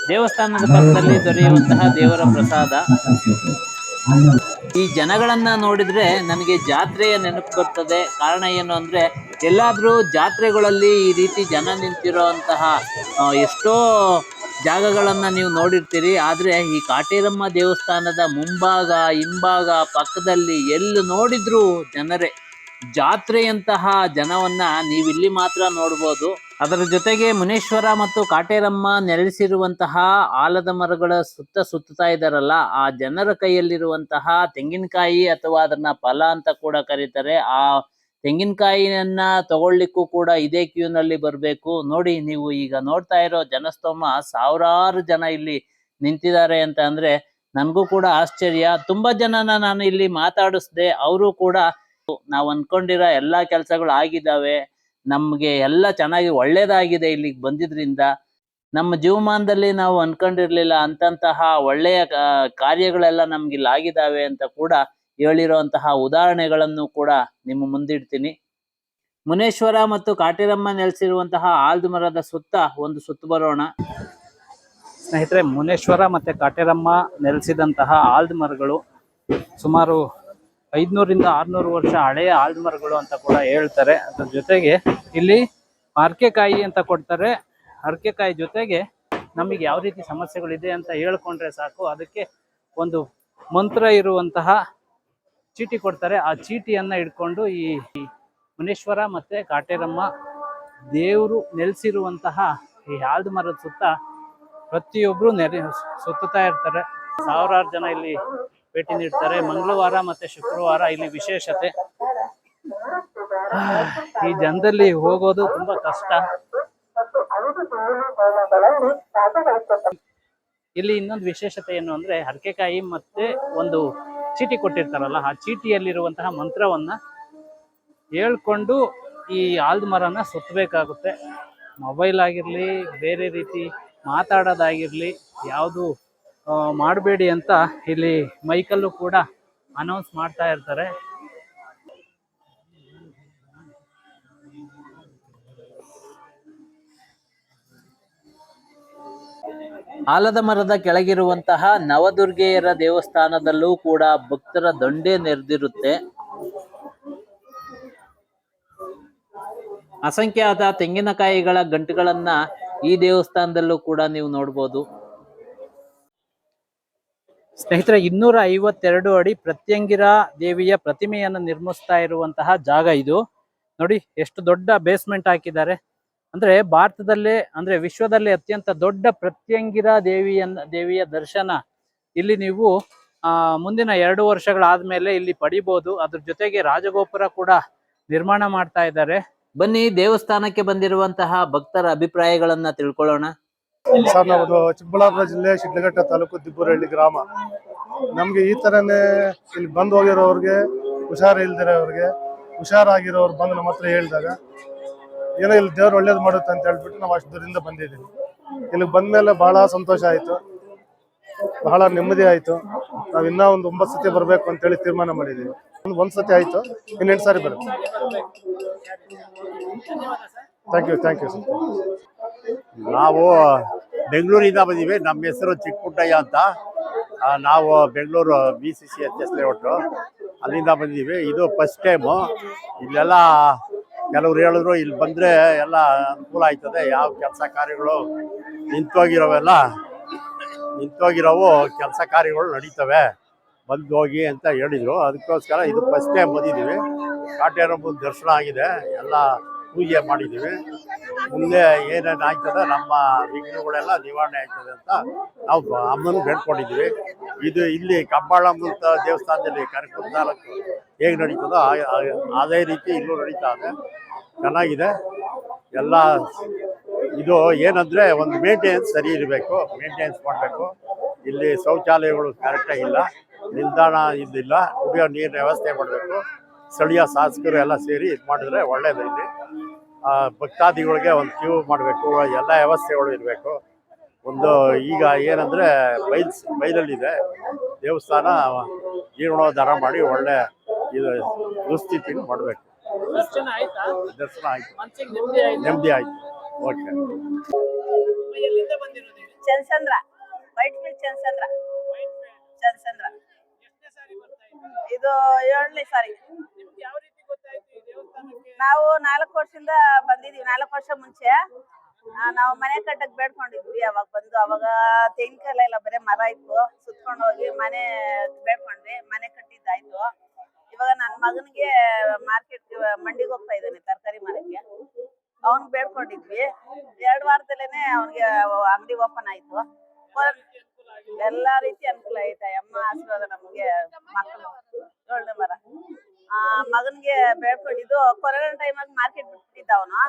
ದೇವಸ್ಥಾನದ ಪಕ್ಕದಲ್ಲಿ ದೊರೆಯುವಂತಹ ದೇವರ ಪ್ರಸಾದ. ಈ ಜನಗಳನ್ನ ನೋಡಿದ್ರೆ ನನಗೆ ಜಾತ್ರೆಯ ನೆನಪು ಬರ್ತದೆ. ಕಾರಣ ಏನು ಅಂದ್ರೆ, ಎಲ್ಲಾದ್ರೂ ಜಾತ್ರೆಗಳಲ್ಲಿ ಈ ರೀತಿ ಜನ ನಿಂತಿರುವಂತಹ ಎಷ್ಟೋ ಜಾಗಗಳನ್ನ ನೀವು ನೋಡಿರ್ತೀರಿ. ಆದ್ರೆ ಈ ಕಾಟೇರಮ್ಮ ದೇವಸ್ಥಾನದ ಮುಂಭಾಗ, ಹಿಂಭಾಗ, ಪಕ್ಕದಲ್ಲಿ ಎಲ್ಲಿ ನೋಡಿದ್ರು ಜನರೇ, ಜಾತ್ರೆಯಂತಹ ಜನವನ್ನ ನೀವಿಲ್ಲಿ ಮಾತ್ರ ನೋಡ್ಬೋದು. ಅದರ ಜೊತೆಗೆ ಮುನೇಶ್ವರ ಮತ್ತು ಕಾಟೇರಮ್ಮ ನೆಲೆಸಿರುವಂತಹ ಆಲದ ಮರಗಳ ಸುತ್ತ ಸುತ್ತಾ ಇದ್ದಾರಲ್ಲ, ಆ ಜನರ ಕೈಯಲ್ಲಿರುವಂತಹ ತೆಂಗಿನಕಾಯಿ ಅಥವಾ ಅದನ್ನ ಫಲ ಅಂತ ಕೂಡ ಕರೀತಾರೆ. ಆ ತೆಂಗಿನಕಾಯಿಯನ್ನ ತಗೊಳ್ಳಿಕ್ಕೂ ಕೂಡ ಇದೇ ಕ್ಯೂನಲ್ಲಿ ಬರಬೇಕು. ನೋಡಿ, ನೀವು ಈಗ ನೋಡ್ತಾ ಇರೋ ಜನಸ್ತೋಮ ಸಾವಿರಾರು ಜನ ಇಲ್ಲಿ ನಿಂತಿದ್ದಾರೆ ಅಂತ ಅಂದ್ರೆ ನನಗೂ ಕೂಡ ಆಶ್ಚರ್ಯ. ತುಂಬಾ ಜನನ ನಾನು ಇಲ್ಲಿ ಮಾತಾಡಿಸ್ದೆ, ಅವರು ಕೂಡ ನಾವು ಅನ್ಕೊಂಡಿರೋ ಎಲ್ಲಾ ಕೆಲಸಗಳು ಆಗಿದ್ದಾವೆ. ನಮ್ಗೆ ಎಲ್ಲ ಚೆನ್ನಾಗಿ ಒಳ್ಳೇದಾಗಿದೆ ಇಲ್ಲಿಗೆ ಬಂದಿದ್ರಿಂದ. ನಮ್ಮ ಜೀವಮಾನದಲ್ಲಿ ನಾವು ಅನ್ಕೊಂಡಿರ್ಲಿಲ್ಲ ಅಂತಂತಹ ಒಳ್ಳೆಯ ಕಾರ್ಯಗಳೆಲ್ಲ ನಮ್ಗೆ ಇಲ್ಲಿ ಆಗಿದಾವೆ ಅಂತ ಕೂಡ ಹೇಳಿರುವಂತಹ ಉದಾಹರಣೆಗಳನ್ನು ಕೂಡ ನಿಮ್ಮ ಮುಂದಿಡ್ತೀನಿ. ಮುನೇಶ್ವರ ಮತ್ತು ಕಾಟೇರಮ್ಮ ನೆಲೆಸಿರುವಂತಹ ಆಲ್ದ ಮರದ ಸುತ್ತ ಒಂದು ಸುತ್ತು ಬರೋಣ. ಸ್ನೇಹಿತರೆ, ಮುನೇಶ್ವರ ಮತ್ತೆ ಕಾಟೇರಮ್ಮ ನೆಲೆಸಿದಂತಹ ಆಲ್ದ ಮರಗಳು ಸುಮಾರು ಐದ್ನೂರಿಂದ ಆರ್ನೂರು ವರ್ಷ ಹಳೆಯ ಆಲ್ದ ಮರಗಳು ಅಂತ ಕೂಡ ಹೇಳ್ತಾರೆ. ಅದ್ರ ಜೊತೆಗೆ ಇಲ್ಲಿ ಅರ್ಕೆಕಾಯಿ ಅಂತ ಕೊಡ್ತಾರೆ. ಅರ್ಕೆಕಾಯಿ ಜೊತೆಗೆ ನಮಗೆ ಯಾವ ರೀತಿ ಸಮಸ್ಯೆಗಳಿದೆ ಅಂತ ಹೇಳ್ಕೊಂಡ್ರೆ ಸಾಕು. ಅದಕ್ಕೆ ಒಂದು ಮಂತ್ರ ಇರುವಂತಹ ಚೀಟಿ ಕೊಡ್ತಾರೆ. ಆ ಚೀಟಿಯನ್ನು ಹಿಡ್ಕೊಂಡು ಈ ಈ ಮುನೇಶ್ವರ ಮತ್ತೆ ಕಾಟೇರಮ್ಮ ದೇವರು ನೆಲೆಸಿರುವಂತಹ ಈ ಆಲ್ದ ಮರದ ಸುತ್ತ ಪ್ರತಿಯೊಬ್ಬರು ನೆರೆ ಸುತ್ತುತ್ತಾ ಇರ್ತಾರೆ. ಸಾವಿರಾರು ಜನ ಇಲ್ಲಿ ಭೇಟಿ ನೀಡ್ತಾರೆ. ಮಂಗಳವಾರ ಮತ್ತೆ ಶುಕ್ರವಾರ ಇಲ್ಲಿ ವಿಶೇಷತೆ. ಈ ಜನದಲ್ಲಿ ಹೋಗೋದು ತುಂಬಾ ಕಷ್ಟ. ಇಲ್ಲಿ ಇನ್ನೊಂದು ವಿಶೇಷತೆ ಏನು ಅಂದ್ರೆ ಹರಕೆಕಾಯಿ ಮತ್ತೆ ಒಂದು ಚೀಟಿ ಕೊಟ್ಟಿರ್ತಾರಲ್ಲ, ಆ ಚೀಟಿಯಲ್ಲಿರುವಂತಹ ಮಂತ್ರವನ್ನ ಹೇಳ್ಕೊಂಡು ಈ ಆಲ್ದ ಮರನ ಸುತ್ತಬೇಕಾಗುತ್ತೆ ಮೊಬೈಲ್ ಆಗಿರ್ಲಿ, ಬೇರೆ ರೀತಿ ಮಾತಾಡೋದಾಗಿರ್ಲಿ, ಯಾವುದು ಮಾಡಬೇಡಿ ಅಂತ ಇಲ್ಲಿ ಮೈಕಲ್ಲೂ ಕೂಡ ಅನೌನ್ಸ್ ಮಾಡ್ತಾ ಇರ್ತಾರೆ. ಆಲದ ಮರದ ಕೆಳಗಿರುವಂತಹ ನವದುರ್ಗೆಯರ ದೇವಸ್ಥಾನದಲ್ಲೂ ಕೂಡ ಭಕ್ತರ ದಂಡೆ ನೆರೆದಿರುತ್ತೆ. ಅಸಂಖ್ಯಾತ ತೆಂಗಿನಕಾಯಿಗಳ ಗಂಟುಗಳನ್ನ ಈ ದೇವಸ್ಥಾನದಲ್ಲೂ ಕೂಡ ನೀವು ನೋಡ್ಬೋದು. ಸ್ನೇಹಿತರೆ ಇನ್ನೂರ ಐವತ್ತೆರಡು ಅಡಿ ಪ್ರತ್ಯಂಗಿರ ದೇವಿಯ ಪ್ರತಿಮೆಯನ್ನು ನಿರ್ಮಿಸ್ತಾ ಇರುವಂತಹ ಜಾಗ ಇದು. ನೋಡಿ, ಎಷ್ಟು ದೊಡ್ಡ ಬೇಸ್ಮೆಂಟ್ ಹಾಕಿದ್ದಾರೆ. ಅಂದ್ರೆ ಭಾರತದಲ್ಲೇ, ಅಂದ್ರೆ ವಿಶ್ವದಲ್ಲೇ ಅತ್ಯಂತ ದೊಡ್ಡ ಪ್ರತ್ಯಂಗಿರ ದೇವಿಯನ್ನ, ದೇವಿಯ ದರ್ಶನ ಇಲ್ಲಿ ನೀವು, ಆ, ಮುಂದಿನ ಎರಡು ವರ್ಷಗಳಾದ್ಮೇಲೆ ಇಲ್ಲಿ ಪಡಿಬಹುದು ಅದ್ರ ಜೊತೆಗೆ ರಾಜಗೋಪುರ ಕೂಡ ನಿರ್ಮಾಣ ಮಾಡ್ತಾ ಇದ್ದಾರೆ. ಬನ್ನಿ, ದೇವಸ್ಥಾನಕ್ಕೆ ಬಂದಿರುವಂತಹ ಭಕ್ತರ ಅಭಿಪ್ರಾಯಗಳನ್ನ ತಿಳ್ಕೊಳ್ಳೋಣ. ಸರ್ ನಾವು ಚಿಕ್ಕಬಳ್ಳಾಪುರ ಜಿಲ್ಲೆ ಶಿಡ್ಲಘಟ್ಟ ತಾಲೂಕು ದಿಬ್ಬೂರಹಳ್ಳಿ ಗ್ರಾಮ. ನಮ್ಗೆ ಈ ತರನೇ ಇಲ್ಲಿ ಬಂದು ಹೋಗಿರೋರಿಗೆ, ಹುಷಾರ ಇಲ್ದಿರೋರಿಗೆ ಹುಷಾರಾಗಿರೋರು ಬಂದು ನಮ್ಮ ಹತ್ರ ಹೇಳಿದಾಗ, ಏನೋ ಇಲ್ಲಿ ದೇವ್ರು ಒಳ್ಳೇದು ಮಾಡುತ್ತೆ ಅಂತ ಹೇಳ್ಬಿಟ್ಟು ನಾವು ಅಷ್ಟು ದೂರದಿಂದ ಬಂದಿದ್ದೀವಿ. ಇಲ್ಲಿಗೆ ಬಂದ್ಮೇಲೆ ಬಹಳ ಸಂತೋಷ ಆಯಿತು. ಬಹಳ ನೆಮ್ಮದಿ ಆಯಿತು. ನಾವು ಇನ್ನೂ ಒಂದು ಒಂಬತ್ತು ಸತಿ ಬರಬೇಕು ಅಂತೇಳಿ ತೀರ್ಮಾನ ಮಾಡಿದ್ದೀವಿ. ಒಂದು ಒಂದ್ ಸತಿ ಆಯ್ತು. ಇನ್ನೆಂಟು ಸಾರಿ ಬರುತ್ತೆ. Thank you thank you sir ನಾವು ಬೆಂಗಳೂರಿಂದ ಬಂದೀವಿ. ನಮ್ಮ ಹೆಸರು ಚಿಕ್ಕಪುಟ್ಟಯ್ಯ ಅಂತ. ನಾವು Bengaluru B C C H S layout. ಅಲ್ಲಿಂದ ಬಂದೀವಿ. ಇದು ಫಸ್ಟ್ ಟೈಮು ಇಲ್ಲೆಲ್ಲ ಕೆಲವ್ರು ಹೇಳಿದ್ರು, ಇಲ್ಲಿ ಬಂದರೆ ಎಲ್ಲ ಅನುಕೂಲ ಆಯ್ತದೆ. ಯಾವ ಕೆಲಸ ಕಾರ್ಯಗಳು ನಿಂತೋಗಿರೋವೆಲ್ಲ, ನಿಂತೋಗಿರೋವು ಕೆಲಸ ಕಾರ್ಯಗಳು ನಡೀತವೆ. ಬಂದು ಹೋಗಿ ಅಂತ ಹೇಳಿದರು. ಅದಕ್ಕೋಸ್ಕರ ಇದು ಫಸ್ಟ್ ಟೈಮ್ ಬಂದಿದ್ದೀವಿ ಕಾಟೇರಮ್ಮನ ದರ್ಶನ ಆಗಿದೆ. ಎಲ್ಲ ಪೂಜೆ ಮಾಡಿದ್ದೀವಿ. ಮುಂದೆ ಏನೇನು ಆಯ್ತದೆ ನಮ್ಮ ವಿಘ್ನಗಳೆಲ್ಲ ನಿವಾರಣೆ ಆಯ್ತದೆ ಅಂತ ನಾವು ಅಮ್ಮನ ಬೇಡ್ಕೊಂಡಿದ್ದೀವಿ. ಇದು ಇಲ್ಲಿ ಕಬ್ಬಾಳಮ್ಮಂತ ದೇವಸ್ಥಾನದಲ್ಲಿ ಕಾರ್ಯಕ್ರಮ ತಾಲೂಕು ಹೇಗೆ ನಡೀತದೋ ಅದೇ ರೀತಿ ಇಲ್ಲೂ ನಡೀತಾ ಇದೆ. ಚೆನ್ನಾಗಿದೆ. ಎಲ್ಲ ಇದು ಏನಂದ್ರೆ ಒಂದು ಮೇಂಟೆನೆನ್ಸ್ ಸರಿ ಇರಬೇಕು ಮೇಂಟೆನೆನ್ಸ್ ಮಾಡಬೇಕು. ಇಲ್ಲಿ ಶೌಚಾಲಯಗಳು ಕರೆಕ್ಟಾಗಿ ಇಲ್ಲ, ನಿಲ್ದಾಣ ಇದಿಲ್ಲ, ಕುಡಿಯೋ ನೀರಿನ ವ್ಯವಸ್ಥೆ ಮಾಡಬೇಕು. ಸ್ಥಳೀಯ ಶಾಸಕರು ಎಲ್ಲ ಸೇರಿ ಇದು ಮಾಡಿದ್ರೆ ಒಳ್ಳೇದು ಇಲ್ಲಿ. ಭಕ್ತಾದಿಗಳಿಗೆ ಒಂದು ಕ್ಯೂ ಮಾಡಬೇಕು ಎಲ್ಲ ವ್ಯವಸ್ಥೆಗಳು ಇರಬೇಕು. ಒಂದು ಈಗ ಏನಂದ್ರೆ ಬೈಲ್ಸ್ ಬೈಲಲ್ಲಿದೆ. ದೇವಸ್ಥಾನ ಜೀರ್ಣೋದ್ಧಾರ ಮಾಡಿ ಒಳ್ಳೆ ಇದು ದುಸ್ಥಿತಿನ ಮಾಡಬೇಕು. ದರ್ಶನ ಆಯಿತು? ನೆಮ್ಮದಿ ಆಯಿತು? ಓಕೆ. ಎಲ್ಲಿಂದ ಬಂದಿರೋದು ಹೇಳಿ? ಚಂದ್ರಚಂದ್ರ ವೈಟ್ ಫೀಲ್ಡ್ ಚಂದ್ರಚಂದ್ರ ಚಂದ್ರ ಎಷ್ಟನೇ ಸಾರಿ ಬರ್ತಾ ಇದ್ದೀರಾ? ಇದು ಏಳನೇ ಸಾರಿ ನಿಮ್ಗೆ ಯಾವ ರೀತಿ ಗೊತ್ತಾಯ್ತು ಈ ದೇವಸ್ಥಾನಕ್ಕೆ ನಾವು ನಾಲ್ಕು ವರ್ಷದಿಂದ ಬಂದಿದೀವಿ ನಾಲ್ಕು ವರ್ಷ ಮುಂಚೆ. ಆ, ನಾವು ಮನೆ ಕಟ್ಟಕ್ ಬೇಡ್ಕೊಂಡಿದ್ವಿ ಅವಾಗ ಬಂದು ಅವಾಗ ತೆಂಗಿನಕಾಯಿ ಎಲ್ಲ ಬರೀ ಮರ ಇತ್ತು. ಸುತ್ಕೊಂಡು ಹೋಗಿ ಮನೆ ಬೇಡ್ಕೊಂಡ್ವಿ ಮನೆ ಕಟ್ಟಿದ್ದಾಯ್ತು. ಇವಾಗ ನನ್ನ ಮಗನಿಗೆ ಮಾರ್ಕೆಟ್ ಮಂಡಿಗೆ ಹೋಗ್ತಾ ಇದ್ದಾನೆ ತರಕಾರಿ ಮಾರಕ್ಕೆ. ಅವ್ನ್ ಬೇಡ್ಕೊಂಡಿದ್ವಿ. ಎರಡು ವಾರದಲ್ಲೇನೆ ಅವನಿಗೆ ಅಂಗಡಿ ಓಪನ್ ಆಯ್ತು. ಎಲ್ಲಾ ರೀತಿ ಅನುಕೂಲ ಐತೆ ಅಮ್ಮ ಆಶೀರ್ವಾದ ನಮ್ಗೆ ಮಕ್ಕಳು. ಒಳ್ಳೆ ಮರ. ಆ, ಮಗನ್ಗೆ ಬೇಡ್ಕೊಂಡಿದ್ದು ಕೊರೋನಾ ಅಲ್ಲಿ ಮಾರ್ಕೆಟ್ ಬಿಟ್ಟಿದ್ದ ಅವನು.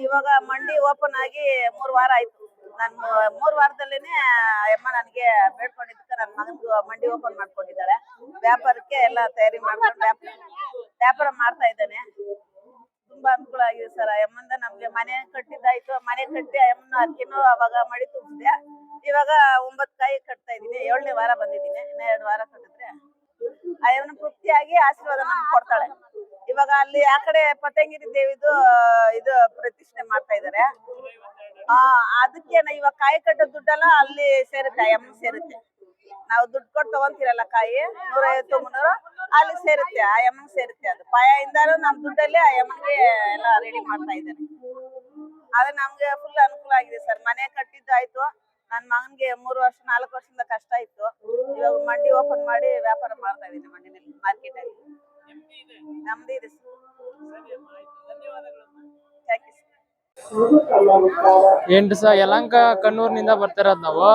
ಇವಾಗ ಮಂಡಿ ಓಪನ್ ಆಗಿ ಮೂರ್ ವಾರ ಆಯ್ತು. ನಾನು ಮೂರ್ ವಾರದಲ್ಲೇನೆ ಅಮ್ಮ ನನಗೆ ಬೇಡ್ಕೊಂಡಿದ್ದಕ್ಕೆ ನನ್ ಮಗನ್ಗೂ ಮಂಡಿ ಓಪನ್ ಮಾಡ್ಕೊಂಡಿದ್ದಾಳೆ. ವ್ಯಾಪಾರಕ್ಕೆ ಎಲ್ಲ ತಯಾರಿ ಮಾಡ್ಕೊಂಡು ವ್ಯಾಪಾರ ಮಾಡ್ತಾ ಇದ್ದಾನೆ. ತುಂಬಾ ಅನುಕೂಲ ಆಗಿದೆ ಸರ್. ಅಮ್ಮಂದ ನಮ್ಗೆ ಮನೆ ಕಟ್ಟಿದ್ದಾಯ್ತು. ಮನೆ ಕಟ್ಟಿ ಅಮ್ಮನ ಅದಕ್ಕೇನು ಅವಾಗ ಮಡಿ ತುಂಬಿದೆ ಇವಾಗ ಒಂಬತ್ತು ಕಾಯಿ ಕಟ್ತಾ ಇದೀನಿ ಏಳನೇ ವಾರ ಬಂದಿದ್ದೀನಿ. ಇನ್ನ ಎರಡು ವಾರ ಕಟ್ಟಿದ್ರೆ ಅಯ್ಯಮ್ಮನ ತೃಪ್ತಿಯಾಗಿ ಆಶೀರ್ವಾದ ನಮ್ಗೆ ಕೊಡ್ತಾಳೆ. ಇವಾಗ ಅಲ್ಲಿ ಆ ಕಡೆ ಪತಂಗಿರಿ ದೇವಿದು, ಇದು ಪ್ರತಿಷ್ಠೆ ಮಾಡ್ತಾ ಇದಾರೆ. ಆ, ಅದಕ್ಕೆ ನ- ಇವಾಗ ಕಾಯಿ ಕಟ್ಟೋ ದುಡ್ಡೆಲ್ಲ ಅಲ್ಲಿ ಸೇರುತ್ತೆ, ಅಯ್ಯಮ್ಮ ಸೇರುತ್ತೆ. ನಾವು ದುಡ್ಡು ಕೊಟ್ಟು ತಗೊಂತಿರಲ್ಲ ಕಾಯಿ ನೂರೈವತ್ತು ಮುನ್ನೂರು, ಅಲ್ಲಿ ಸೇರುತ್ತೆ ಆ ಸೇರುತ್ತೆ ಅದು. ಪಾಯಿಂದಾನು ನಮ್ ದುಡ್ಡಲ್ಲಿ ಆ ಎಲ್ಲ ರೆಡಿ ಮಾಡ್ತಾ ಇದ್ದಾರೆ ಆದ್ರೆ ನಮ್ಗೆ ಫುಲ್ ಅನುಕೂಲ ಆಗಿದೆ ಸರ್. ಮನೆ ಕಟ್ಟಿದ್ದು ಆಯ್ತು. ನನ್ ಮಗನ್ಗೆ ಮೂರು ವರ್ಷ ನಾಲ್ಕು ವರ್ಷದಿಂದ ಕಷ್ಟ ಇತ್ತು. ಇವಾಗ ಮಂಡಿ ಓಪನ್ ಮಾಡಿ ವ್ಯಾಪಾರ ಮಾಡ್ತಾ ಇದೀನಿ ಮಂಡಿನಲ್ಲಿ ಮಾರ್ಕೆಟ್ ಅಲ್ಲಿ. ನಮ್ದು ಇದೆ. ಎಂಟು ಸಹ ಯಲಂಕ ಕಣ್ಣೂರಿನಿಂದ ಬರ್ತಿರೋದು ನಾವು.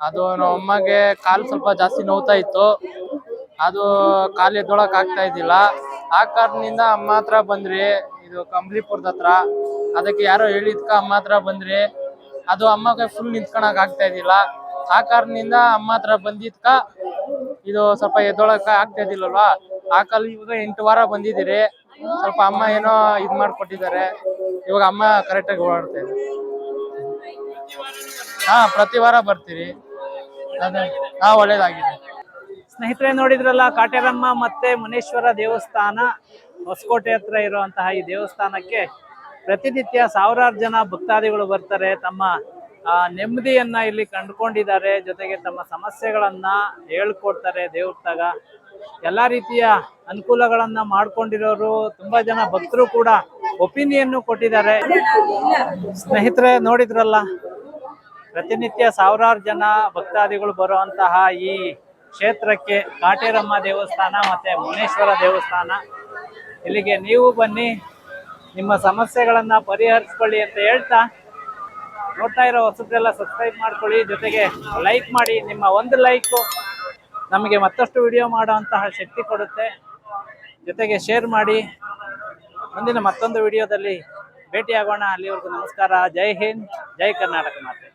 ಅದು ನಮ್ಮ ಅಮ್ಮಗೆ ಕಾಲು ಸ್ವಲ್ಪ ಜಾಸ್ತಿ ನೋವ್ತಾ ಇತ್ತು. ಅದು ಕಾಲು ಎದ್ದೊಳಕ್ ಆಗ್ತಾ ಇದ್ದಿಲ್ಲ. ಆ ಕಾರಣದಿಂದ ಅಮ್ಮ ಹತ್ರ ಬಂದ್ರಿ. ಇದು ಕಂಬ್ಲಿಪುರದ ಹತ್ರ. ಅದಕ್ಕೆ ಯಾರೋ ಹೇಳಿದ್ಕ ಅಮ್ಮ ಹತ್ರ ಬಂದ್ರಿ. ಅದು ಅಮ್ಮಗೆ ಫುಲ್ ನಿಂತ್ಕೊಳಕ್ ಆಗ್ತಾ ಇದ್ದಿಲ್ಲ. ಆ ಕಾರಣದಿಂದ ಅಮ್ಮ ಹತ್ರ ಬಂದಿದ್ಕ ಇದು ಸ್ವಲ್ಪ ಎದ್ದೊಳಕ ಆಗ್ತಾ ಇದ್ದಿಲ್ಲಲ್ವಾ? ಆ ಕಾಲ ಇವಾಗ ಎಂಟು ವಾರ ಬಂದಿದ್ದೀರಿ. ಸ್ವಲ್ಪ ಅಮ್ಮ ಏನೋ ಇದ್ ಮಾಡ್ಕೊಟ್ಟಿದ್ದಾರೆ. ಇವಾಗ ಅಮ್ಮ ಕರೆಕ್ಟಾಗಿ ಓಡಾಡ್ತಾ ಇದೆ. ಹಾ, ಪ್ರತಿ ವಾರ ಬರ್ತೀರಿ. ಹಾ, ಒಳ್ಳೇದಾಗಿದೆ. ಸ್ನೇಹಿತರೆ, ನೋಡಿದ್ರಲ್ಲ, ಕಾಟೇರಮ್ಮ ಮತ್ತೆ ಮುನೇಶ್ವರ ದೇವಸ್ಥಾನ ಹೊಸಕೋಟೆ ಹತ್ರ ಇರುವಂತಹ ಈ ದೇವಸ್ಥಾನಕ್ಕೆ ಪ್ರತಿನಿತ್ಯ ಸಾವಿರಾರು ಜನ ಭಕ್ತಾದಿಗಳು ಬರ್ತಾರೆ, ತಮ್ಮ ನೆಮ್ಮದಿಯನ್ನ ಇಲ್ಲಿ ಕಂಡುಕೊಂಡಿದ್ದಾರೆ, ಜೊತೆಗೆ ತಮ್ಮ ಸಮಸ್ಯೆಗಳನ್ನ ಹೇಳ್ಕೊಡ್ತಾರೆ ದೇವ್ರತಾಗ. ಎಲ್ಲಾ ರೀತಿಯ ಅನುಕೂಲಗಳನ್ನ ಮಾಡ್ಕೊಂಡಿರೋರು ತುಂಬಾ ಜನ ಭಕ್ತರು ಕೂಡ ಒಪಿನಿಯನ್ ಕೊಟ್ಟಿದ್ದಾರೆ. ಸ್ನೇಹಿತರೆ, ನೋಡಿದ್ರಲ್ಲ, ಪ್ರತಿನಿತ್ಯ ಸಾವಿರಾರು ಜನ ಭಕ್ತಾದಿಗಳು ಬರುವಂತಹ ಈ ಕ್ಷೇತ್ರಕ್ಕೆ ಕಾಟೇರಮ್ಮ ದೇವಸ್ಥಾನ ಮತ್ತೆ ಮುನೇಶ್ವರ ದೇವಸ್ಥಾನ. ಇಲ್ಲಿಗೆ ನೀವು ಬನ್ನಿ. ನಿಮ್ಮ ಸಮಸ್ಯೆಗಳನ್ನ ಪರಿಹರಿಸ್ಕೊಳ್ಳಿ ಅಂತ ಹೇಳ್ತಾ ನೋಡ್ತಾ ಇರೋ ಹೊಸದೆಲ್ಲ ಸಬ್ಸ್ಕ್ರೈಬ್ ಮಾಡ್ಕೊಳ್ಳಿ. ಜೊತೆಗೆ ಲೈಕ್ ಮಾಡಿ. ನಿಮ್ಮ ಒಂದು ಲೈಕು ನಮಗೆ ಮತ್ತಷ್ಟು ವಿಡಿಯೋ ಮಾಡುವಂತಹ ಶಕ್ತಿ ಕೊಡುತ್ತೆ. ಜೊತೆಗೆ ಶೇರ್ ಮಾಡಿ. ಮುಂದಿನ ಮತ್ತೊಂದು ವಿಡಿಯೋದಲ್ಲಿ ಭೇಟಿಯಾಗೋಣ. ಅಲ್ಲಿವರೆಗೂ ನಮಸ್ಕಾರ. ಜೈ ಹಿಂದ್, ಜೈ ಕರ್ನಾಟಕ ಮಾತೆ.